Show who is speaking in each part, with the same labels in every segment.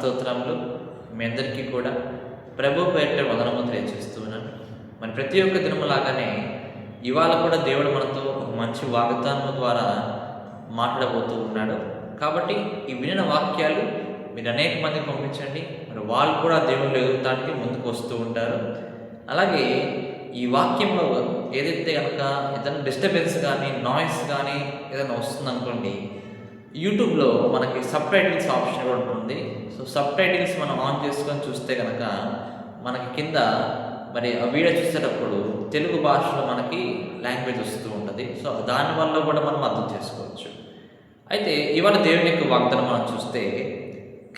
Speaker 1: స్తోత్రములు మీ అందరికీ కూడా. ప్రభు పేరిట వదనము తెలియజేస్తున్నాను. మరి ప్రతి ఒక్క దినములాగానే ఇవాళ కూడా దేవుడు మనతో ఒక మంచి వాగ్దానం ద్వారా మాట్లాడబోతూ ఉన్నాడు. కాబట్టి ఈ వినిన వాక్యాలు మీరు అనేక మందికి పంపించండి. మరి వాళ్ళు కూడా దేవుళ్ళు ఎదుగుతానికి ముందుకు వస్తూ ఉంటారు. అలాగే ఈ వాక్యంలో ఏదైతే కనుక ఏదైనా డిస్టర్బెన్స్ కానీ నాయిస్ కానీ ఏదైనా వస్తుందనుకోండి యూట్యూబ్లో మనకి సబ్ టైటిల్స్ ఆప్షన్ కూడా ఉంటుంది. సో సబ్ టైటిల్స్ మనం ఆన్ చేసుకొని చూస్తే కనుక మనకి కింద మరి ఆ వీడియో చూసేటప్పుడు తెలుగు భాషలో మనకి లాంగ్వేజ్ వస్తూ ఉంటుంది. సో దానివల్ల కూడా మనం అర్థం చేసుకోవచ్చు. అయితే ఇవాళ దేవుని యొక్క వాగ్దానం మనం చూస్తే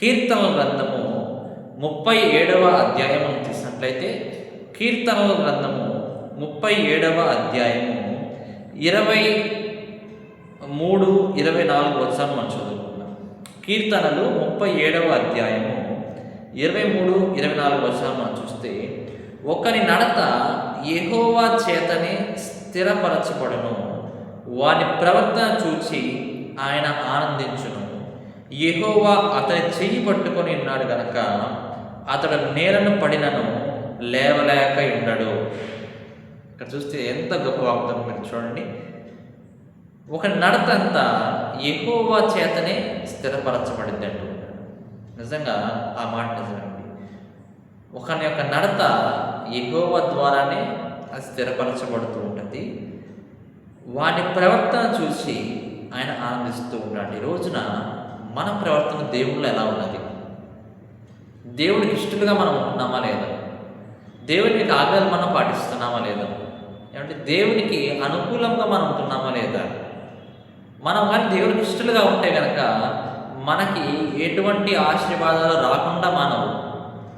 Speaker 1: కీర్తనల గ్రంథము ముప్పై ఏడవ అధ్యాయం మనం తీసినట్లయితే కీర్తనల గ్రంథము ముప్పై ఏడవ అధ్యాయము ఇరవై మూడు ఇరవై నాలుగు వచ్చాను మనం చదువుకున్నాం కీర్తనలు ముప్పై ఏడవ అధ్యాయము ఇరవై మూడు ఇరవై నాలుగు వచ్చాను మనం చూస్తే ఒకరి నడత ఎహోవా చేతనే స్థిరపరచబడును. వాని ప్రవర్తన చూచి ఆయన ఆనందించును. ఎహోవా అతని చెయ్యి పట్టుకొని ఉన్నాడు గనక అతడు నేలను పడినను లేవలేక ఉండడు. ఇక్కడ చూస్తే ఎంత గొప్ప వాగ్దానం మీరు చూడండి. ఒక నడత అంతా ఎక్కువ చేతనే స్థిరపరచబడింది అంటున్నాడు నిజంగా ఆ మాట నిజమండి. ఒకని యొక్క నడత ఎహోవా ద్వారానే అది స్థిరపరచబడుతూ ఉంటుంది. వాని ప్రవర్తన చూసి ఆయన ఆనందిస్తూ ఉన్నాడు. ఈ రోజున మన ప్రవర్తన దేవుళ్ళు ఎలా ఉన్నది? దేవుడికి ఇష్టలుగా మనం ఉంటున్నామా లేదా? దేవుని యొక్క ఆజ్ఞలు మనం పాటిస్తున్నామా లేదా? ఏమంటే దేవునికి అనుకూలంగా మనం ఉంటున్నామా లేదా? మనం కానీ దేవునికి ఇష్టలుగా ఉంటే కనుక మనకి ఎటువంటి ఆశీర్వాదాలు రాకుండా మానవు.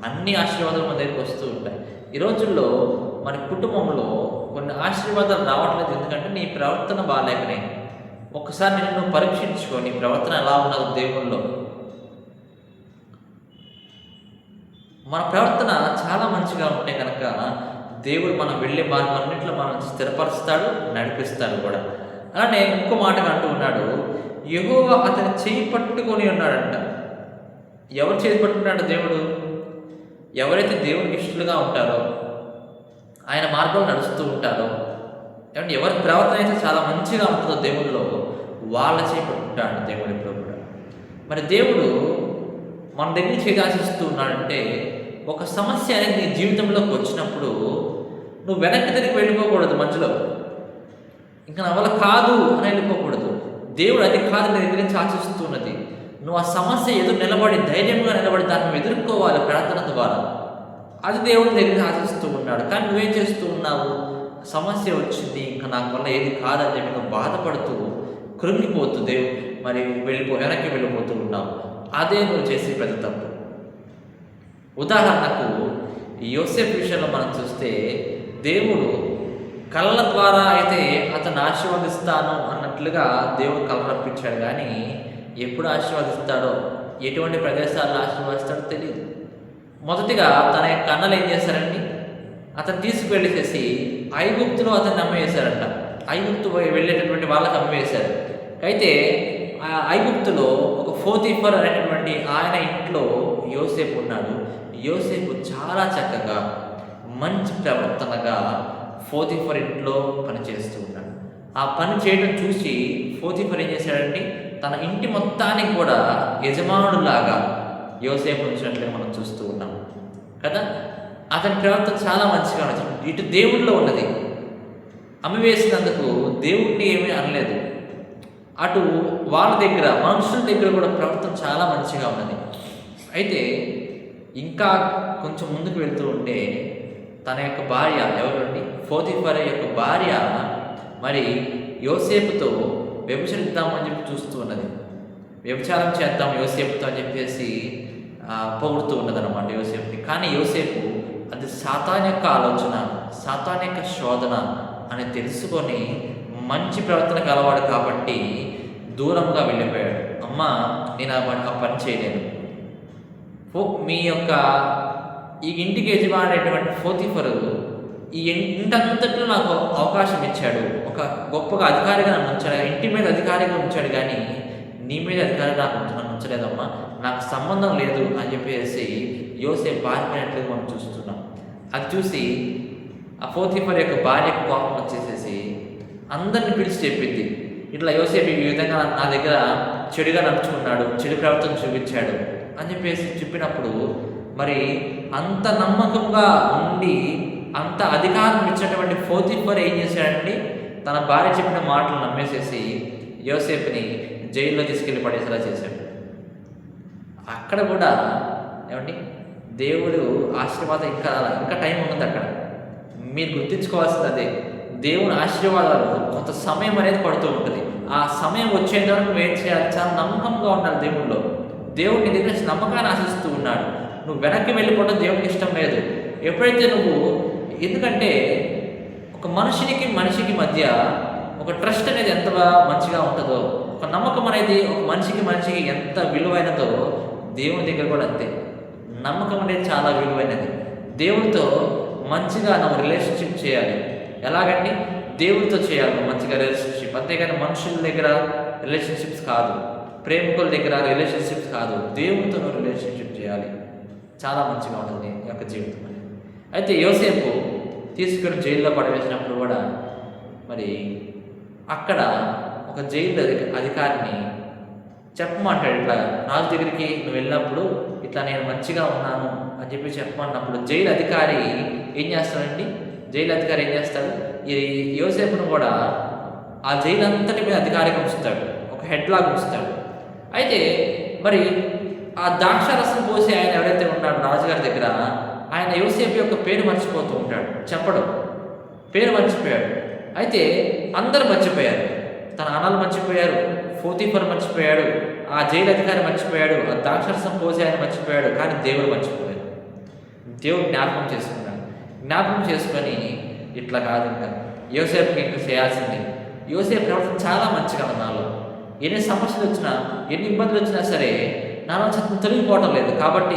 Speaker 1: అన్ని ఆశీర్వాదాలు మన దగ్గరికి వస్తూ ఉంటాయి. ఈ రోజుల్లో మన కుటుంబంలో కొన్ని ఆశీర్వాదాలు రావట్లేదు. ఎందుకంటే నీ ప్రవర్తన బాగాలేకనే ఒకసారి నిన్ను పరీక్షించుకో. నీ ప్రవర్తన ఎలా ఉన్నది దేవుల్లో. మన ప్రవర్తన చాలా మంచిగా ఉంటే కనుక దేవుడు మనం వెళ్ళే మార్గం మనం స్థిరపరుస్తాడు నడిపిస్తాడు కూడా. అలానే ఇంకో మాటగా అంటూ ఉన్నాడు. యహోవ అతని చేయి పట్టుకొని ఉన్నాడంట. ఎవరు చేయి పట్టుకున్నాడు దేవుడు? ఎవరైతే దేవునికి ఇష్టలుగా ఉంటారో ఆయన మార్గంలో నడుస్తూ ఉంటారో ఏమంటే ఎవరి ప్రవర్తన అయితే చాలా మంచిగా ఉంటుందో దేవుడిలో వాళ్ళ చేయి పట్టుకుంటాడు దేవుడు ఎప్పుడు కూడా. మరి దేవుడు మన దగ్గర చేయి ఆశిస్తూ ఉన్నాడంటే ఒక సమస్య అనేది నీ జీవితంలోకి వచ్చినప్పుడు నువ్వు వెనక్కి తిరిగి వెళ్ళిపోకూడదు మధ్యలో. ఇంకా నా వల్ల కాదు అని వెళ్ళిపోకూడదు దేవుడు అది కాదు నేను ఎదిరించి ఆశిస్తున్నది. నువ్వు ఆ సమస్య ఎదురు నిలబడి ధైర్యంగా నిలబడి దాన్ని ఎదుర్కోవాలి ప్రార్థన ద్వారా. అది దేవుడు దగ్గర ఆశిస్తూ ఉన్నాడు. కానీ నువ్వేం చేస్తూ ఉన్నావు? సమస్య వచ్చింది ఇంకా నాకు వల్ల ఏది కాదని చెప్పి నువ్వు బాధపడుతూ కృంగిపోతూ దేవు మరి వెళ్ళిపో వెనక్కి వెళ్ళిపోతూ ఉన్నావు. అదే నువ్వు చేసే పెద్ద తప్పు. ఉదాహరణకు యోసెఫ్ విషయంలో మనం చూస్తే దేవుడు కళ్ళ ద్వారా అయితే అతను ఆశీర్వదిస్తాను అన్నట్లుగా దేవుడు కళ్ళ రప్పించాడు కానీ ఎప్పుడు ఆశీర్వదిస్తాడో ఎటువంటి ప్రదేశాల్లో ఆశీర్వదిస్తాడో తెలియదు మొదటిగా తన యొక్క ఏం చేశారండి? అతను తీసుకువెళ్ళేసేసి ఐగుప్తులో అతన్ని అమ్మేశారంట ఐగుప్తు వెళ్ళేటటువంటి వాళ్ళకి అమ్మేశారు అయితే ఆ ఐగుప్తులో ఒక ఫోతిఫర్ అనేటటువంటి ఆయన ఇంట్లో యోసేపు ఉన్నాడు. యోసేపు చాలా చక్కగా మంచి ప్రవర్తనగా ఫోతిఫర్ ఇంట్లో పనిచేస్తూ ఉన్నాడు. ఆ పని చేయడం చూసి ఫోతిఫర్ ఏం చేశాడంటే తన ఇంటి మొత్తానికి కూడా యజమానుడిలాగా యోసేపు ఉంచినట్లే మనం చూస్తూ ఉన్నాం. కదా? అతని ప్రవర్తన చాలా మంచిగా నచ్చింది ఇటు దేవుడిలో ఉన్నది. అమ్మివేసినందుకు దేవుడిని ఏమీ అనలేదు. అటు వాళ్ళ దగ్గర మనుషుల దగ్గర కూడా ప్రవర్తన చాలా మంచిగా ఉన్నది. అయితే ఇంకా కొంచెం ముందుకు వెళ్తూ ఉంటే తన యొక్క భార్య ఎవరండి ఫోతిఫర్ యొక్క భార్య మరి యోసేపుతో వ్యభిచరిద్దామని చెప్పి చూస్తూ ఉన్నది. వ్యభిచారం చేద్దాం యోసేపుతో అని చెప్పేసి పొగుడుతూ ఉన్నదన్నమాట యోసేపుని. కానీ యోసేపు అది సాతాన్ యొక్క ఆలోచన సాతాన్ యొక్క శోధన అని తెలుసుకొని మంచి ప్రవర్తన కలవాడు కాబట్టి దూరంగా వెళ్ళిపోయాడు. అమ్మ నేను ఆ పని చేయలేను. మీ యొక్క ఈ ఇంటికి యజమానేటువంటి ఫోతిఫరు ఈ ఇంటంతట్లో నాకు అవకాశం ఇచ్చాడు. ఒక గొప్పగా అధికారిగా నన్ను ఉంచాడు. ఇంటి మీద అధికారిగా ఉంచాడు కానీ నీ మీద అధికారి నాకు నన్ను ఉంచలేదమ్మా. నాకు సంబంధం లేదు అని చెప్పేసి యోసేపు పారిపోయినట్లు మనం చూస్తున్నాం. అది చూసి ఆ ఫోతిఫర్ యొక్క భార్య కోపం వచ్చేసేసి అందరిని పిలిచి చెప్పింది ఇట్లా యోసేపు ఈ విధంగా నా దగ్గర చెడుగా నడుచుకున్నాడు చెడు ప్రవర్తన చూపించాడు అని చెప్పేసి చెప్పినప్పుడు మరి అంత నమ్మకంగా ఉండి అంత అధికారం ఇచ్చినటువంటి ఫోతిఫర్ ఏం చేశాడండి? తన భార్య చెప్పిన మాటలు నమ్మేసేసి యోసేపుని జైల్లో తీసుకెళ్ళి పడేసేలా చేశాడు. అక్కడ కూడా ఏమండి? దేవుడు ఆశీర్వాదం ఇంకా ఇంకా టైం ఉంటుంది అక్కడ. మీరు గుర్తించుకోవాల్సింది అదే. దేవుని ఆశీర్వాదాలు కొంత సమయం అనేది పడుతూ ఉంటుంది. ఆ సమయం వచ్చేంత వరకు వెయిట్ చేయాలి? చాలా నమ్మకంగా ఉండాలి దేవుడిలో దేవుడిని దగ్గర నమ్మకాన్ని ఆశిస్తూ ఉన్నాడు. నువ్వు వెనక్కి వెళ్ళిపోవడం దేవునికి ఇష్టం లేదు. ఎప్పుడైతే నువ్వు ఎందుకంటే ఒక మనిషికి మనిషికి మధ్య ఒక ట్రస్ట్ అనేది ఎంత మంచిగా ఉంటుందో ఒక నమ్మకం అనేది ఒక మనిషికి మనిషికి ఎంత విలువైనదో దేవుని దగ్గర కూడా అంతే. నమ్మకం అనేది చాలా విలువైనది. దేవుడితో మంచిగా నువ్వు రిలేషన్షిప్ చేయాలి. ఎలాగండి? దేవుడితో చేయాలి మంచిగా రిలేషన్షిప్ అంతేగాని మనుషుల దగ్గర రిలేషన్షిప్స్ కాదు. ప్రేమికుల దగ్గర రిలేషన్షిప్స్ కాదు. దేవుడితో నువ్వు రిలేషన్షిప్ చేయాలి. చాలా మంచిగా ఉంటుంది ఈ యొక్క జీవితం అనేది. అయితే యోసేపు తీసుకుని జైల్లో పడవేసినప్పుడు కూడా మరి అక్కడ ఒక జైలు అధికారిని చెప్పమంటాడు ఇట్లా రాజు దగ్గరికి నువ్వు వెళ్ళినప్పుడు ఇట్లా నేను మంచిగా ఉన్నాను అని చెప్పి చెప్పమన్నప్పుడు జైలు అధికారి ఏం చేస్తాడండి? జైలు అధికారి ఏం చేస్తాడు? ఈ యోసేపును కూడా ఆ జైలు అంతటి మీద అధికారిగా ఉంచుతాడు. ఒక హెడ్ లాగా ఉంచుతాడు. అయితే మరి ఆ ద్రాక్షారసం పోసి ఆయన ఎవరైతే ఉన్నాడో రాజుగారి దగ్గర ఆయన యోసేపు యొక్క పేరు మర్చిపోతూ ఉంటాడు. చెప్పడం. పేరు మర్చిపోయాడు. అయితే అందరు మర్చిపోయారు. తన అన్నలు మర్చిపోయారు ఫోతీఫర్ మర్చిపోయాడు ఆ జైలు అధికారి మర్చిపోయాడు ఆ ద్రాక్షరసం పోసి ఆయన మర్చిపోయాడు కానీ దేవుడు మర్చిపోయాడు దేవుడు జ్ఞాపకం చేసుకున్నాడు. జ్ఞాపకం చేసుకొని ఇట్లా కాదు ఇంకా. యోసేపుకి ఇంకా చేయాల్సింది. యోసేపు ప్రవర్తన చాలా మంచిగా ఉంది నాలో ఎన్ని సమస్యలు వచ్చినా ఎన్ని ఇబ్బందులు వచ్చినా సరే నాలో చక్కగా తొలగిపోవటం లేదు. కాబట్టి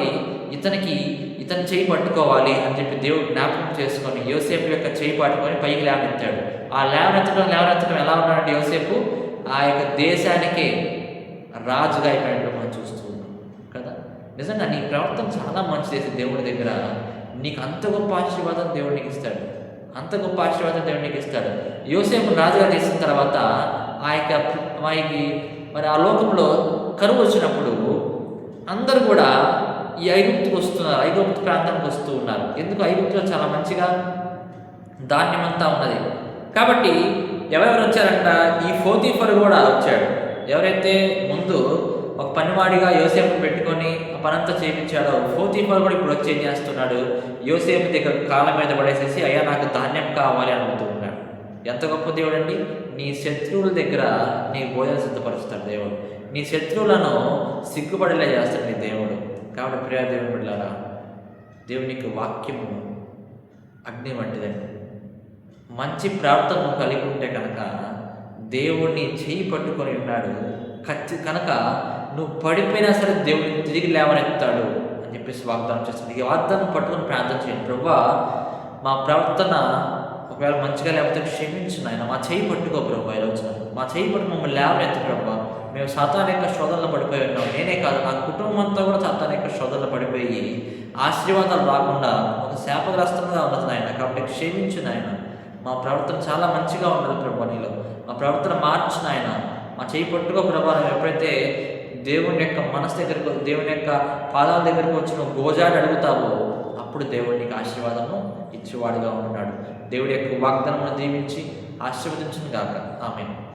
Speaker 1: ఇతనికి ఇతను చేయి పట్టుకోవాలి అని చెప్పి దేవుడు జ్ఞాపకం చేసుకొని యోసేపు యొక్క చేయి పట్టుకొని పైకి లేవనెత్తాడు. ఆ లేవనెత్తడం లేవనెత్తడం ఎలా ఉన్నాడంటే యోసేపు ఆ యొక్క దేశానికే రాజుగా అయిపోయినట్టు మనం చూస్తూ ఉన్నాం. కదా? నిజంగా నీ ప్రవర్తన చాలా మంచి చేసి దేవుడి దగ్గర. నీకు అంత గొప్ప ఆశీర్వాదం దేవుడు నీకు ఇస్తాడు. అంత గొప్ప ఆశీర్వాదం దేవుడు నీకు ఇస్తాడు. యోసేపు రాజుగా తీసిన తర్వాత ఆ యొక్క మరి ఆ లోకంలో కరువు వచ్చినప్పుడు అందరూ కూడా ఈ ఐగుప్తుకు వస్తున్నారు ఐగుప్తు ప్రాంతానికి వస్తూ ఉన్నారు. ఎందుకు? ఐగుప్తులో చాలా మంచిగా ధాన్యం అంతా ఉన్నది. కాబట్టి ఎవరెవరు వచ్చారంట? ఈ ఫోతీఫర్ కూడా వచ్చాడు. ఎవరైతే ముందు ఒక పనివాడిగా యోసేపు పెట్టుకొని ఆ పనంతా చేయించాడో ఫోతీఫర్ కూడా ఇప్పుడు వచ్చి ఏం చేస్తున్నాడు? యోసేపు దగ్గర కాళ్ళ మీద పడేసేసి అయ్యా నాకు ధాన్యం కావాలి అని అడుగుతూ ఉన్నాడు. ఎంత గొప్ప దేవుడు అండి నీ శత్రువుల దగ్గర నీ భోజనం సిద్ధపరుస్తాడు దేవుడు. నీ శత్రువులను సిగ్గుపడేలా చేస్తాడు నీ దేవుడు. కాబట్టి ప్రియ దేవుని బిడ్డారా దేవునికి వాక్యము అగ్ని వంటిదండి. మంచి ప్రార్థన కలిగి ఉంటే కనుక దేవుడిని చేయి పట్టుకొని ఉన్నాడు. ఖచ్చి కనుక నువ్వు పడిపోయినా సరే దేవుడిని తిరిగి లేవనెత్తాడు అని చెప్పేసి వాగ్దానం చేస్తాడు ఈ వాగ్దానం పట్టుకొని ప్రార్థన చేయండి. ప్రభా మా ప్రవర్తన ఒకవేళ మంచిగా లేకపోతే క్షమించు నాయన. మా చేయి పట్టుకో ప్రభు ఈ మా చేయి పట్టు మమ్మల్ని లేవనెత్తు ప్రభు. మేము సాతాన్ యొక్క శోధనలో పడిపోయి ఉన్నాం. నేనే కాదు నా కుటుంబం అంతా కూడా సాతాన్ యొక్క శోధనలో పడిపోయి ఆశీర్వాదాలు రాకుండా ఒక శాపగ్రస్తంగా ఉన్నది నాయన. కాబట్టి క్షమించు నాయన. మా ప్రవర్తన చాలా మంచిగా ఉన్నది ప్రభు నీలో. మా ప్రవర్తన మార్చిన ఆయన మా చేయి పట్టుకో ప్రభావం ఎప్పుడైతే దేవుని యొక్క మనసు దగ్గరకు దేవుని యొక్క పాదాల దగ్గరకు వచ్చి నువ్వు గోజాడి అడుగుతావో అప్పుడు దేవుడు నీకు ఆశీర్వాదము ఇచ్చేవాడుగా ఉంటున్నాడు. దేవుడి యొక్క వాగ్దానమును దీవించి ఆశీర్వదించును గాక ఆమె